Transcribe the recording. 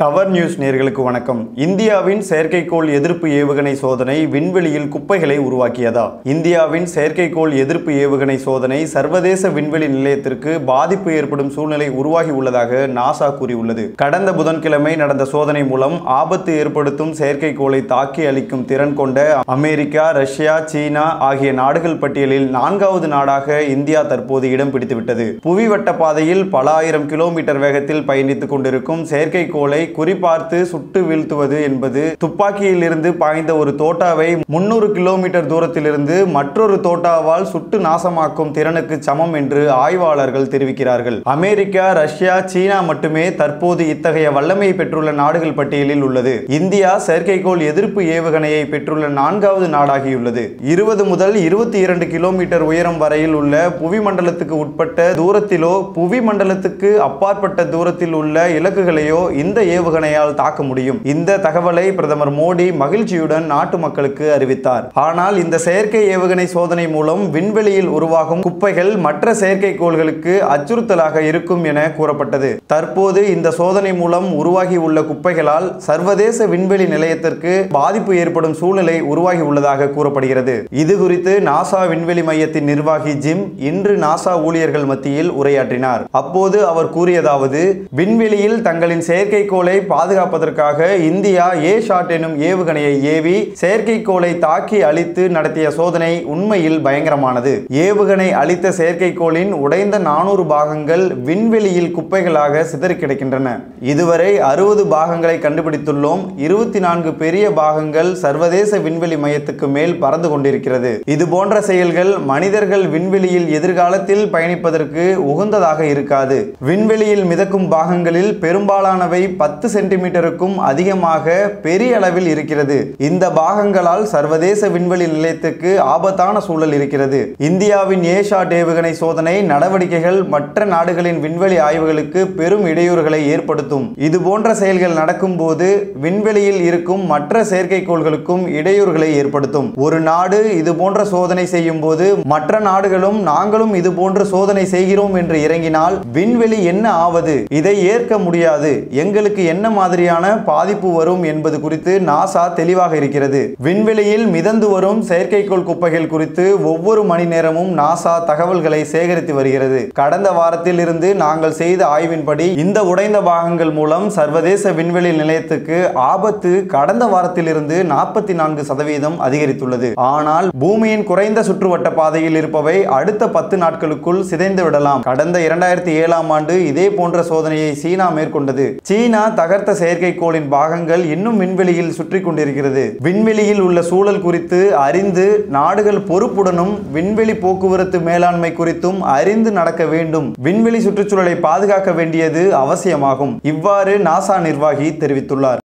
Tower news நேர்களுக்கு வணக்கம். இந்தியாவின் செயற்கைக்கோள் எதிர்ப்பு ஏவுகணை சோதனை விண்வெளியில் குப்பைகளை உருவாக்கியதா? இந்தியாவின் செயற்கைக்கோள் எதிர்ப்பு ஏவுகணை சோதனை சர்வதேச விண்வெளி நிலையத்திற்கு பாதிப்பு ஏற்படும் சூழ்நிலை உருவாகி உள்ளதாக நாசா கூறியுள்ளது. கடந்த புதன்கிழமை நடந்த சோதனை மூலம் ஆபத்து ஏற்படுத்தும் செயற்கைக்கோளை தாக்கி அளிக்கும் திறன் கொண்ட அமெரிக்கா ரஷ்யா சீனா ஆகிய நாடுகள் பட்டியலில் நான்காவது நாடாக இந்தியா தற்போது இடம் பிடித்துவிட்டது. புவிவட்ட பாதையில் பல ஆயிரம் கிலோமீட்டர் வேகத்தில் பயணித்துக் கொண்டிருக்கும் செயற்கைக்கோளை குறிபார்த்து சுட்டு வீழ்த்துவது என்பது துப்பாக்கியில் இருந்து பாய்ந்த ஒரு தோட்டாவை முன்னூறு கிலோமீட்டர் தூரத்திலிருந்து மற்றொரு தோட்டாவால் சுட்டு நாசமாக்கும் திறனுக்கு சமம் என்று ஆய்வாளர்கள் தெரிவிக்கிறார்கள். அமெரிக்கா ரஷ்யா சீனா மட்டுமே தற்போது இத்தகைய வல்லமை பெற்றுள்ள நாடுகள் பட்டியலில் உள்ளது. இந்தியா செயற்கைக்கோள் எதிர்ப்பு ஏவுகணையை பெற்றுள்ள நான்காவது நாடாகியுள்ளது. இருபது முதல் இருபத்தி இரண்டு கிலோமீட்டர் உயரம் வரையில் உள்ள புவிமண்டலத்துக்கு உட்பட்ட தூரத்திலோ புவிமண்டலத்துக்கு அப்பாற்பட்ட தூரத்தில் உள்ள இலக்குகளையோ இந்த ஏவுகணையால் தாக்க முடியும். இந்த தகவலை பிரதமர் மோடி மகிழ்ச்சியுடன் நாட்டு மக்களுக்கு அறிவித்தார். ஆனால் இந்த செயற்கை ஏவுகணை சோதனை மூலம் விண்வெளியில் உருவாகும் குப்பைகள் மற்ற செயற்கைக்கோள்களுக்கு அச்சுறுத்தலாக இருக்கும் என கூறப்பட்டது. தற்போது இந்த சோதனை மூலம் உருவாகி உள்ள குப்பைகளால் சர்வதேச விண்வெளி நிலையத்திற்கு பாதிப்பு ஏற்படும் சூழ்நிலை உருவாகி உள்ளதாக கூறப்படுகிறது. இது குறித்து நாசா விண்வெளி மையத்தின் நிர்வாகி ஜிம் இன்று நாசா ஊழியர்கள் மத்தியில் உரையாற்றினார். அப்போது அவர் கூறியதாவது விண்வெளியில் தங்களின் செயற்கைக்கோள் பாதுகாப்பதற்காக இந்தியா ஏ ஷாட் எனும் ஏவுகணையை ஏவி செயற்கைக்கோளை தாக்கி அழித்து நடத்திய சோதனை உண்மையில் பயங்கரமானது. ஏவுகணை அளித்த செயற்கைக்கோளின் உடைந்த நானூறு பாகங்கள் விண்வெளியில் குப்பைகளாக சிதறி கிடக்கின்றன இதுவரை அறுபது பாகங்களை கண்டுபிடித்துள்ளோம். இருபத்தி நான்கு பெரிய பாகங்கள் சர்வதேச விண்வெளி மையத்துக்கு மேல் பறந்து கொண்டிருக்கிறது. இது போன்ற செயல்கள் மனிதர்கள் விண்வெளியில் எதிர்காலத்தில் பயணிப்பதற்கு உகந்ததாக இருக்காது. விண்வெளியில் மிதக்கும் பாகங்களில் பெரும்பாலானவை பத்து சென்டிமீட்டருக்கும் அதிகமாக பெரிய அளவில் இருக்கிறது. இந்த பாகங்களால் சர்வதேச விண்வெளி நிலையத்துக்கு ஆபத்தான சூழல் இருக்கிறது. இந்தியாவின் ஏஷா ஏவுகணை சோதனை நடவடிக்கைகள் மற்ற நாடுகளின் விண்வெளி ஆய்வுகளுக்கு பெரும் இடையூறுகளை ஏற்படுத்தும். இது போன்ற செயல்கள் நடக்கும்போது விண்வெளியில் இருக்கும் மற்ற செயற்கைக்கோள்களுக்கும் இடையூறுகளை ஏற்படுத்தும். ஒரு நாடு இது போன்ற சோதனை செய்யும் போது மற்ற நாடுகளும் நாங்களும் இது போன்ற சோதனை செய்கிறோம் என்று இறங்கினால் விண்வெளி என்ன ஆவது? இதை ஏற்க முடியாது. எங்களுக்கு என்ன மாதிரியான பாதிப்பு வரும் என்பது குறித்து நாசா தெளிவாக இருக்கிறது. விண்வெளியில் மிதந்து வரும் செயற்கைக்கோள் குப்பைகள் குறித்து ஒவ்வொரு மணி நேரமும் நாசா தகவல்களை சேகரித்து வருகிறது. கடந்த வாரத்தில் இருந்து நாங்கள் செய்த ஆய்வின்படி இந்த உடைந்த பாகங்கள் மூலம் சர்வதேச விண்வெளி நிலையத்துக்கு ஆபத்து கடந்த வாரத்திலிருந்து நாற்பத்தி நான்கு சதவீதம் அதிகரித்துள்ளது. ஆனால் பூமியின் குறைந்த சுற்றுவட்ட பாதையில் இருப்பவை அடுத்த பத்து நாட்களுக்குள் சிதைந்து விடலாம். கடந்த இரண்டாயிரத்தி ஏழாம் ஆண்டு இதே போன்ற சோதனையை சீனா மேற்கொண்டது. சீனா தகர்த்த செயற்கைக்கோளின் பாகங்கள் இன்னும் விண்வெளியில் சுற்றி கொண்டிருக்கிறது. விண்வெளியில் உள்ள சூழல் குறித்து அறிந்து நாடுகள் பொறுப்புடனும் விண்வெளி போக்குவரத்து மேலாண்மை குறித்தும் அறிந்து நடக்க வேண்டும். விண்வெளி சுற்றுச்சூழலை பாதுகாக்க வேண்டியது அவசியமாகும். இவ்வாறு நாசா நிர்வாகி தெரிவித்துள்ளார்.